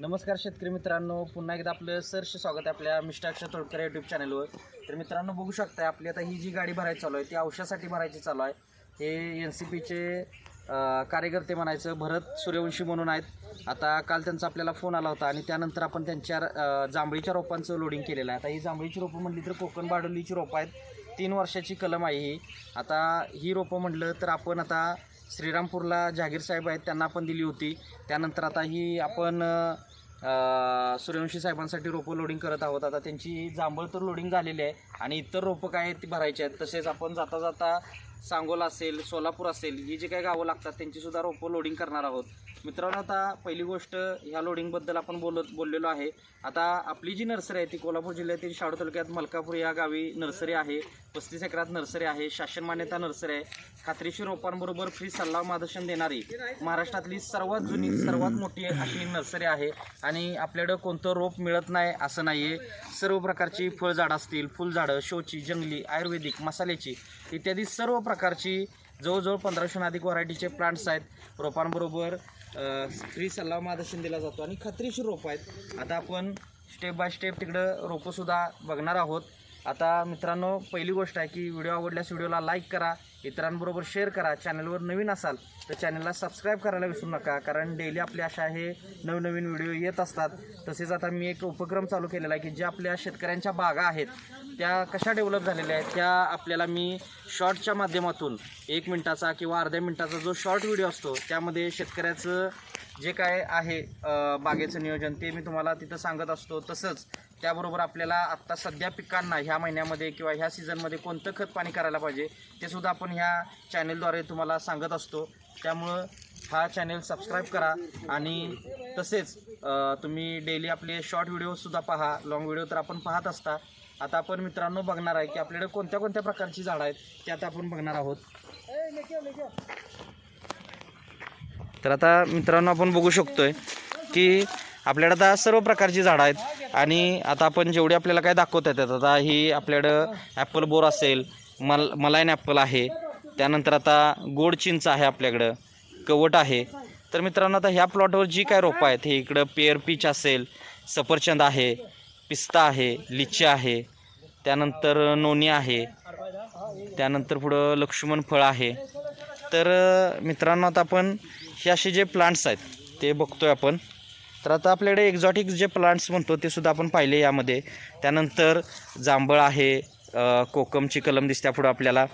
नमस्कार शेतकरी मित्रांनो पुन्हा एकदा आपलं सरस स्वागत आहे आपल्या मिस्टर अक्षर तोडकर यूट्यूब चॅनलवर तर मित्रांनो बघू शकता आपली आता ही जी गाडी भरायची चालू आहे ती औषधासाठी भरायची चालू आहे. हे एन सी पीचे कार्यकर्ते म्हणायचं भरत सूर्यवंशी म्हणून आहेत. आता काल त्यांचा आपल्याला फोन आला होता आणि त्यानंतर आपण त्यांच्या जांभळीच्या रोपांचं लोडिंग केलेलं आहे. आता ही जांभळीची रोपं म्हटली तर कोकण बाडोलीची रोपं आहेत. तीन वर्षाची कलम आहे ही. आता ही रोपं म्हटलं तर आपण आता श्रीरामपूरला जहागीर साहेब आहेत त्यांना आपण दिली होती. त्यानंतर आता ही आपण सूर्यवंशी साहेबांसाठी रोपं लोडिंग करत आहोत. आता त्यांची जांभळ तर लोडिंग झालेली आहे आणि इतर रोपं काय आहेत ती भरायची आहेत. तसेच आपण जाता जाता सांगोला असेल सोलापूर असेल ही जी काही गावं लागतात त्यांचीसुद्धा रोपं लोडिंग करणार आहोत. मित्रांनो आता पहिली गोष्ट ह्या लोडिंगबद्दल आपण बोलत बोललेलो आहे. आता आपली जी नर्सरी आहे ती कोल्हापूर जिल्ह्यातील शाडू तालुक्यात मलकापूर या गावी नर्सरी आहे. पस्तीस एकरात नर्सरी आहे. शासन मान्यता नर्सरी आहे. खात्रीशीर रोपांबरोबर फ्री सल्ला मार्गदर्शन देणारी महाराष्ट्रातली सर्वात जुनी सर्वात मोठी अशी नर्सरी आहे. आणि आपल्याकडं कोणतं रोप मिळत नाही असं नाही आहे सर्व प्रकारची फळझाडं असतील फुलझाडं शोची जंगली आयुर्वेदिक मसाल्याची इत्यादी सर्व प्रकार प्रकारची जवळजवळ पंधराशे अधिक व्हरायटीचे प्लांट्स आहेत. रोपांबरोबर स्त्री सल्ला मार्गदर्शन दिला जातो. आणि खात्रीशीर रोपं आहेत. आता आपण स्टेप बाय स्टेप तिकडं रोपंसुद्धा बघणार आहोत. आता मित्रांनो पहिली गोष्ट आहे की व्हिडिओ आवडल्यास व्हिडिओला लाईक करा इतरांबरोबर शेअर करा. चॅनलवर नवीन असाल तर चॅनलला सबस्क्राईब करायला विसरू नका कारण डेली आपले अशा हे नवनवीन व्हिडिओ येत असतात. तसेच आता मी एक उपक्रम चालू केलेला आहे की ज्या आपल्या शेतकऱ्यांच्या बागा आहेत त्या कशा डेव्हलप झालेल्या आहेत त्या आपल्याला मी शॉर्टच्या माध्यमातून एक मिनटाचा किंवा अर्ध्या मिनटाचा जो शॉर्ट व्हिडिओ असतो त्यामध्ये शेतकऱ्याचं जे काय आहे बागेचं नियोजन ते मी तुम्हाला तिथं सांगत असतो. तसंच त्याबरोबर आपल्याला आत्ता सध्या पिकांना ह्या महिन्यामध्ये किंवा ह्या सीझनमध्ये कोणतं खत पाणी करायला पाहिजे ते सुद्धा आपण ह्या चॅनेलद्वारे तुम्हाला सांगत असतो. त्यामुळं हा चॅनेल सबस्क्राईब करा आणि तसेच तुम्ही डेली आपले शॉर्ट व्हिडिओसुद्धा पहा लाँग व्हिडिओ तर आपण पाहत असता. आता आपण मित्रांनो बघणार आहे की आपल्याकडे कोणत्या कोणत्या प्रकारची झाडं आहेत ते आता आपण बघणार आहोत. तर आता मित्रांनो आपण बघू शकतोय की आपल्याकडे आता सर्व प्रकारची झाडं आहेत. आणि आता आपण जेवढी आपल्याला काय दाखवता येतात आता ही आपल्याकडं ॲपल बोर असेल मल मलाईन ॲपल आहे त्यानंतर आता गोड चिंच आहे आपल्याकडं कवट आहे. तर मित्रांनो आता ह्या प्लॉटवर जी काय रोपं आहेत हे इकडं पेअर पीच असेल सफरचंद आहे पिस्ता आहे लिची आहे त्यानंतर नोनी आहे त्यानंतर पुढं लक्ष्मण फळ आहे. तर मित्रांनो आता आपण हे असे जे प्लांट्स आहेत ते बघतोय आपण. तर आता आपल्याकडे एक्झॉटिक जे प्लांट्स म्हणतो ते सुद्धा आपण पाहिले यामध्ये. त्यानंतर जांभळ आहे कोकमची कलम दिसते पुढं आपल्याला.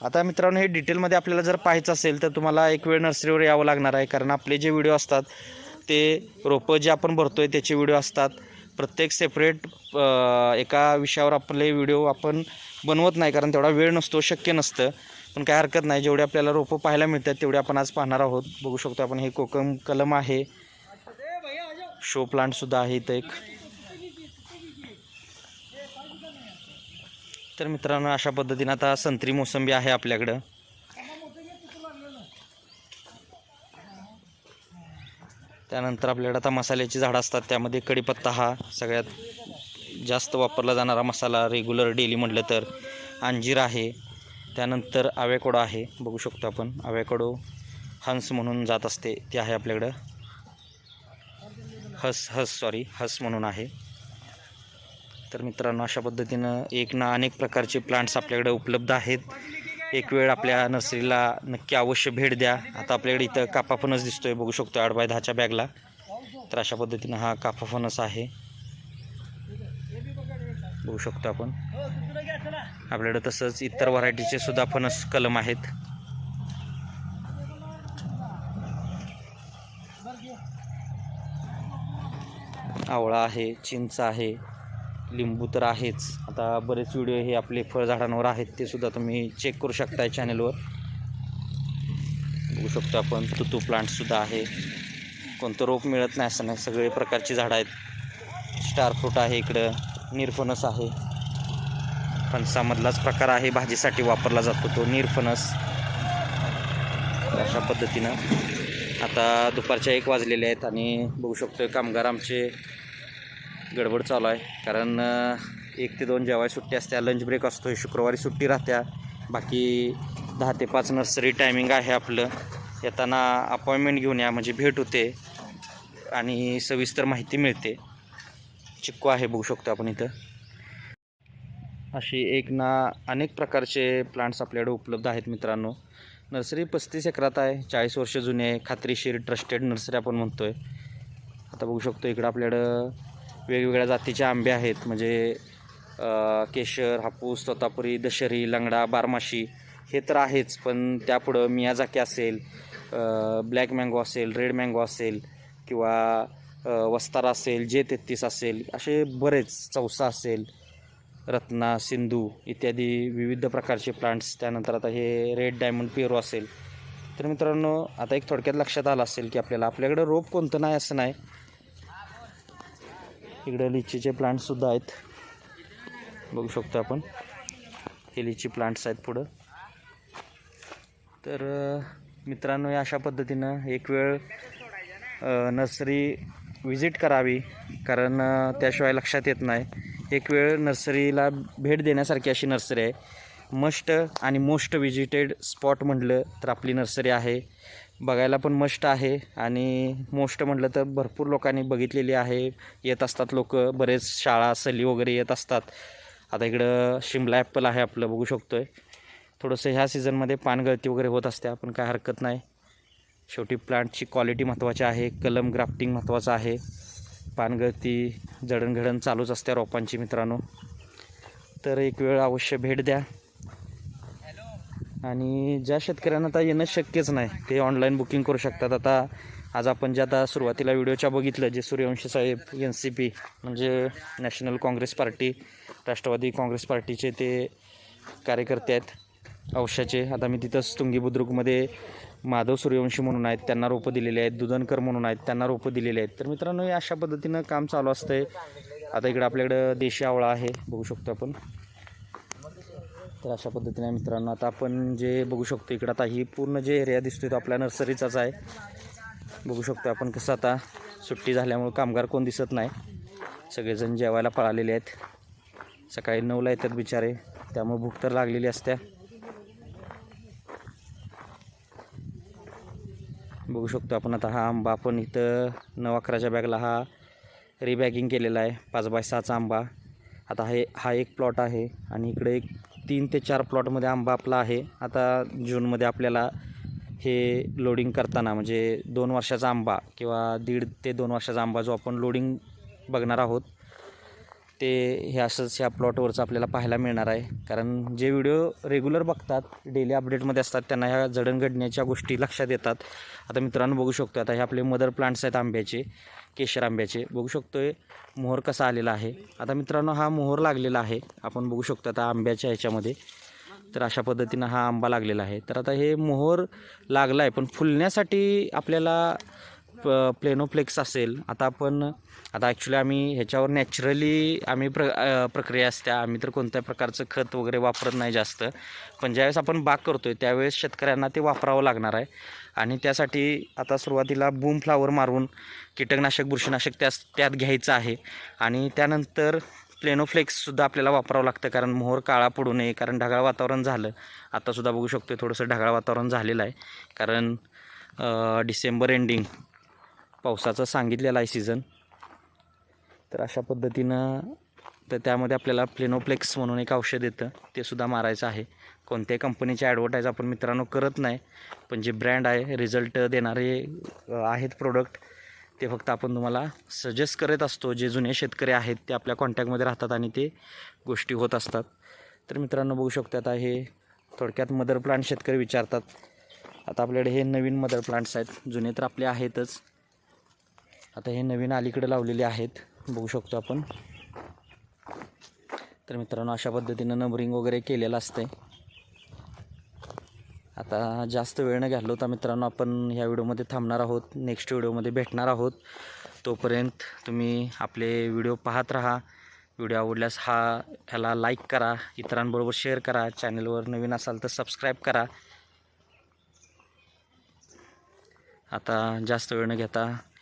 आता मित्रांनो हे डिटेलमध्ये आपल्याला जर पाहायचं असेल तर तुम्हाला एक वेळ नर्सरीवर यावं लागणार आहे कारण आपले जे व्हिडिओ असतात ते रोपं जे आपण भरतो आहे त्याचे व्हिडिओ असतात. प्रत्येक सेपरेट एका विषयावर आपले व्हिडिओ आपण बनवत नाही कारण तेवढा वेळ नसतो शक्य नसतं. पण काय हरकत नाही जेवढे आपल्याला रोपं पाहायला मिळतात तेवढे आपण आज पाहणार आहोत. बघू शकतो आपण हे कोकम कलम आहे. शो प्लांटसुद्धा आहे इथं एक. तर मित्रांनो अशा पद्धतीनं आता संत्री मोसंबी आहे आपल्याकडं. त्यानंतर आपल्याकडे आता मसाल्याची झाडं असतात त्यामध्ये कढीपत्ता हा सगळ्यात जास्त वापरला जाणारा मसाला रेग्युलर डेली म्हटलं तर. अंजीर आहे त्यानंतर आव्याकडो आहे बघू शकतो आपण. आव्याकडो हंस म्हणून जात असते ते आहे आपल्याकडं. हस हस सॉरी हस म्हणून आहे. तर मित्रांनो अशा पद्धतीनं एक ना अनेक प्रकारचे प्लांट्स आपल्याकडे उपलब्ध आहेत. एक वेळ आपल्या नर्सरीला नक्की अवश्य भेट द्या. आता आपल्याकडे इथं कापा फणस दिसतोय बघू शकतो आठ बाय दहाच्या बॅगला तर अशा पद्धतीनं हा कापा फणस आहे. बघू शकतो आपण. आपल्याकडे तसंच इतर व्हरायटीचे सुद्धा फणस कलम आहेत. आवळा आहे चिंच आहे लिंबू तर आहेच. आता बरेच व्हिडिओ हे आपले फळझाडांवर आहेत ते सुद्धा तुम्ही चेक करू शकता चॅनलवर बघू शकतो आपण तुतू प्लांटसुद्धा आहे. कोणतं रोप मिळत नाही असं नाही सगळे प्रकारची झाडं आहेत. स्टार फ्रूट आहे इकडं निरफणस आहे. फणसामधलाच प्रकार आहे भाजीसाठी वापरला जातो तो निरफणस. अशा पद्धतीनं. आता दुपारच्या एक वाजलेले आहेत आणि बघू शकतो कामगार आमचे गडबड चालू आहे. कारण एक ते दोन जेवाय सुट्टी असत्या लंच ब्रेक असतो शुक्रवारी सुट्टी राहत्या. बाकी दहा ते पाच नर्सरी टायमिंग आहे आपलं. येताना अपॉइंटमेंट घेऊन या म्हणजे भेट होते. आणि सविस्तर माहिती मिळते. चिक्कू आहे बघू शकतो आपण इथं. अशी एक ना अनेक प्रकारचे प्लांट्स आपल्याकडे उपलब्ध आहेत मित्रांनो. नर्सरी पस्तीस एकरात आहे चाळीस वर्ष जुने खात्रीशीर ट्रस्टेड नर्सरी आपण म्हणतो आहे आता बघू शकतो इकडं आपल्याकडं वेगवेगळ्या जातीचे आंबे आहेत. म्हणजे केशर हापूस तोतापुरी दशरी लंगडा बारमाशी हे तर आहेच. पण त्यापुढं मियाजाकी असेल ब्लॅक मँगो असेल रेड मँगो असेल किंवा वस्तारा असेल जे तेहतीस असेल असे बरेच चौसा असेल रत्ना सिंधू इत्यादी विविध प्रकारचे प्लांट्स त्यानंतर आता हे रेड डायमंड पेरू असेल. तर मित्रांनो आता एक थोडक्यात लक्षात आलं असेल की आपल्याला आपल्याकडं रोप कोणतं नाही असं नाही. इकडे लिचीचे प्लांटसुद्धा आहेत. बघू शकतो आपण. हे लिची प्लांट्स आहेत पुढं. तर मित्रांनो अशा पद्धतीनं एक वेळ नर्सरी व्हिजिट करावी. कारण त्याशिवाय लक्षात येत नाही. एक वेळ नर्सरीला भेट देण्यासारखी अशी नर्सरी आहे. मस्ट आणि मोस्ट विजिटेड स्पॉट म्हटलं तर आपली नर्सरी आहे. बघायला पण मस्ट आहे आणि मोस्ट म्हटलं तर भरपूर लोकांनी बघितलेली आहे. येत असतात लोक बरेच शाळा सली वगैरे येत असतात. आता इकडं शिमला ॲपल आहे आपलं बघू शकतो आहे थोडंसं ह्या सीझनमध्ये पानगळती वगैरे होत असते आपण काय हरकत नाही. शेवटी प्लांटची क्वालिटी महत्त्वाची आहे कलम ग्राफ्टिंग महत्त्वाचं आहे. पानगळती जडणघडण चालूच असते रोपांची मित्रांनो. तर एक वेळ अवश्य भेट द्या. आणि ज्या शेतकऱ्यांना आता येणं शक्यच नाही ते ऑनलाईन बुकिंग करू शकतात. आता आज आपण जे आता सुरुवातीला व्हिडिओच्या बघितलं जे सूर्यवंशी साहेब एन सी पी म्हणजे National Congress Party Rashtrawadi Congress पार्टीचे ते कार्यकर्ते आहेत औषाचे आता मी तिथंच तुंगी बुद्रुकमध्ये माधव सूर्यवंशी म्हणून आहेत त्यांना रोपं दिलेली आहेत दुधनकर म्हणून आहेत त्यांना रोपं दिलेली आहेत. तर मित्रांनो हे अशा पद्धतीनं काम चालू असतं आहे आता इकडं आपल्याकडं देशी आवळा आहे बघू शकतो आपण. तर अशा पद्धतीने मित्रांनो आता आपण जे बघू शकतो इकडं आता ही पूर्ण जे एरिया दिसतोय तो आपल्या नर्सरीचाच आहे. बघू शकतो आपण कसं आता सुट्टी झाल्यामुळं कामगार कोण दिसत नाही. सगळेजण जेवायला पळालेले आहेत. सकाळी नऊला येतात बिचारे त्यामुळे भूक तर लागलेली असत्या. बघू शकतो आपण आता हा आंबा आपण इथं नऊ अकराच्या बॅगला हा रिबॅगिंग केलेला आहे. पाच बाय सहाचा आंबा. आता हे हा एक प्लॉट आहे आणि इकडे एक तीन ते चार प्लॉटमध्ये आंबा आपला आहे. आता जूनमध्ये आपल्याला हे लोडिंग करताना म्हणजे दोन वर्षाचा आंबा किंवा दीड ते दोन वर्षाचा आंबा जो आपण लोडिंग बघणार आहोत ते हे असंच ह्या प्लॉटवरचं आपल्याला पाहायला मिळणार आहे. कारण जे व्हिडिओ रेग्युलर बघतात डेली अपडेटमध्ये असतात त्यांना ह्या जडणघडण्याच्या गोष्टी लक्षात येतात. आता मित्रांनो बघू शकतो आता हे आपले मदर प्लांट्स आहेत आंब्याचे केशर आंब्याचे. बघू शकतो आहे मोहर कसा आलेला आहे. आता मित्रांनो हा मोहर लागलेला आहे. आपण बघू शकतो आता आंब्याच्या ह्याच्यामध्ये. तर अशा पद्धतीनं हा आंबा लागलेला आहे. तर आता हे मोहर लागला आहे पण फुलण्यासाठी आपल्याला प प्लेनोफ्लेक्स असेल आता आपण आता ॲक्च्युली आम्ही ह्याच्यावर नॅचरली आम्ही प्र प्रक्रिया असत्या. आम्ही तर कोणत्या प्रकारचं खत वगैरे वापरत नाही जास्त. पण ज्यावेळेस आपण बाग करतो आहे त्यावेळेस शेतकऱ्यांना ते वापरावं लागणार आहे. आणि त्यासाठी आता सुरुवातीला बूम फ्लावर मारून कीटकनाशक बुरशीनाशक त्यास त्यात घ्यायचं आहे. आणि त्यानंतर प्लेनोफ्लेक्ससुद्धा आपल्याला वापरावं लागतं. कारण मोहर काळा पडू नये कारण ढगाळ वातावरण झालं. आत्तासुद्धा बघू शकतो थोडंसं ढगाळ वातावरण झालेलं आहे. कारण डिसेंबर एंडिंग पावसाचं सांगितलेला आहे सीझन तर अशा पद्धतीनं तर त्यामध्ये आपल्याला प्लेनोप्लेक्स म्हणून एक औषध येतं. ते सुद्धा मारायचं आहे. कोणत्याही कंपनीची ॲडव्हर्टाईज आपण मित्रांनो करत नाही. पण जे ब्रँड आहे रिझल्ट देणारे आहेत प्रोडक्ट ते फक्त आपण तुम्हाला सजेस्ट करत असतो. जे जुने शेतकरी आहेत ते आपल्या कॉन्टॅक्टमध्ये राहतात आणि ते गोष्टी होत असतात. तर मित्रांनो बघू शकतो आता हे थोडक्यात मदर प्लांट शेतकरी विचारतात. आता आपल्याकडे हे नवीन मदर प्लांट्स आहेत. जुने तर आपले आहेतच. आता हे नवीन अलीकडे लावलेले आहेत. बघू शकतो आपण. तर मित्रांनो अशा पद्धतीनं नंबरिंग वगैरे केलेलं असतंय. आता जास्त वेळ न घालवता मित्रांनो आपण ह्या व्हिडिओमध्ये थांबणार आहोत. नेक्स्ट व्हिडिओमध्ये भेटणार आहोत. तोपर्यंत तुम्ही आपले व्हिडिओ पाहत राहा. व्हिडिओ आवडल्यास हा ह्याला लाईक करा. इतरांबरोबर शेअर करा. चॅनलवर नवीन असाल तर सबस्क्राईब करा. आता जास्त वेळ न घेता